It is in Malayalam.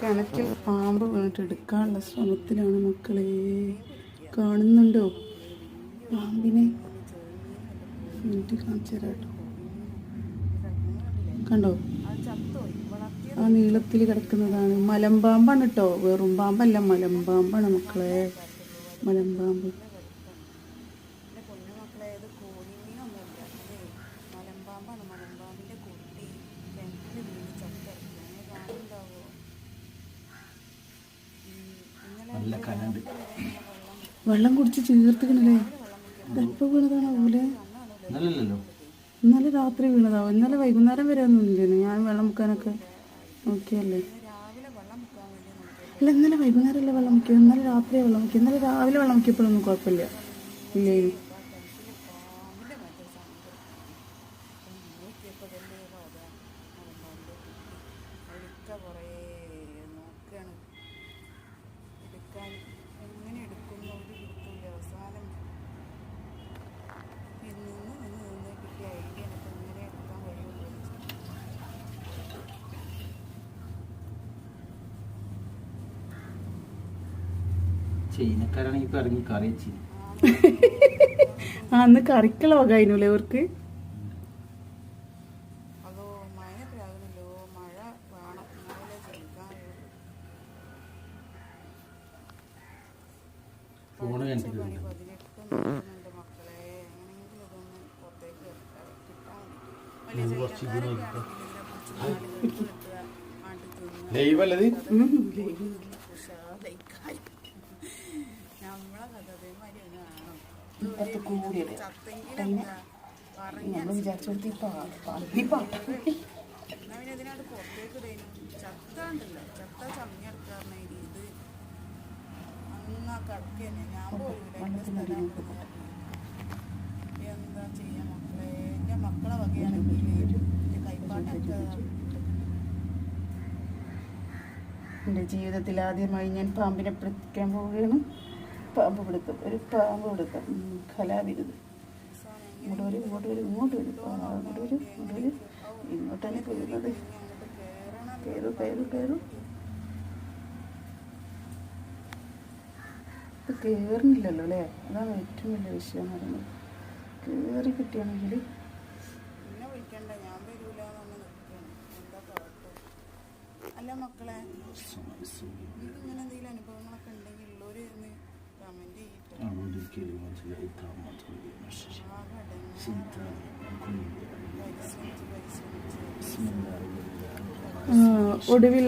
കിണറ്റിൽ പാമ്പ് വീണിട്ട് എടുക്കാനുള്ള ശ്രമത്തിലാണ് മക്കളെ. കാണുന്നുണ്ടോ? പാമ്പിനെ കാണിച്ചു കണ്ടോ? ആ നീളത്തിൽ കിടക്കുന്നതാണ്. മലമ്പാമ്പാണ് കേട്ടോ. വെറും പാമ്പല്ല മലമ്പാമ്പാണ് മക്കളെ. മലമ്പാമ്പ്. മലമ്പാമ്പാണ് മലമ്പാമ്പിന്റെ കനണ്ട്. വെള്ളം കുടിച്ച് ചീർത്തിക്കണല്ലേ? വീണതാണോ പോലെ ഇന്നലെ രാത്രി വീണതാവും? ഇന്നലെ വൈകുന്നേരം വരെ ഒന്നും ഇല്ലേനു? ഞാൻ വെള്ളം മുക്കാനൊക്കെ നോക്കിയല്ലേ? അല്ല ഇന്നലെ വൈകുന്നേരം അല്ലേ വെള്ളം മുക്കിയത്? ഇന്നലെ രാത്രി വെള്ളം മുക്കി ഇന്നലെ രാവിലെ വെള്ളം മുക്കിയപ്പോഴൊന്നും കുഴപ്പമില്ല. ഇല്ലേ? എടുക്കാൻ ചൈനക്കാരാണെങ്കിൽ ഇപ്പൊ ഇറങ്ങി കറി വെച്ചി ആ അന്ന് കറിക്കുള്ള വക അതിനല്ലേ അവർക്ക് ഫോണ് കണ്ടിട്ടുണ്ട് പോലും എന്റെ സ്ഥലം എന്താ ചെയ്യാ മക്കളെ എന്റെ മക്കളെ വകയാണെങ്കിൽ കൈപ്പാട്ടൊക്കെ ജീവിതത്തിൽ ആദ്യമായി ഞാൻ പാമ്പിനെ പിടിക്കാൻ പോവുകയാണ്. പാമ്പ് പിടുത്തം ഒരു പാമ്പ് പിടുത്തം. കലാവിരുത്. ഇങ്ങോട്ട് വരും ഇങ്ങോട്ട് വരും ഇങ്ങോട്ട് വരും പാമ്പ് അങ്ങോട്ട് വരും ഇങ്ങോട്ട് വരും ഇങ്ങോട്ടാണ് കയറുന്നത് കയറു കയറു കയറു ഇത് കയറുന്നില്ലല്ലോ അല്ലേ? അതാണ് ഏറ്റവും വലിയ വിഷയം എന്ന് പറയുന്നത്. കയറി കിട്ടിയാണെങ്കിൽ അല്ല മക്കളെ ഇങ്ങനെ എന്തെങ്കിലും അനുഭവങ്ങളൊക്കെ ഉണ്ടെങ്കിൽ ചെയ്തിട്ട് സീത ഒടുവിൽ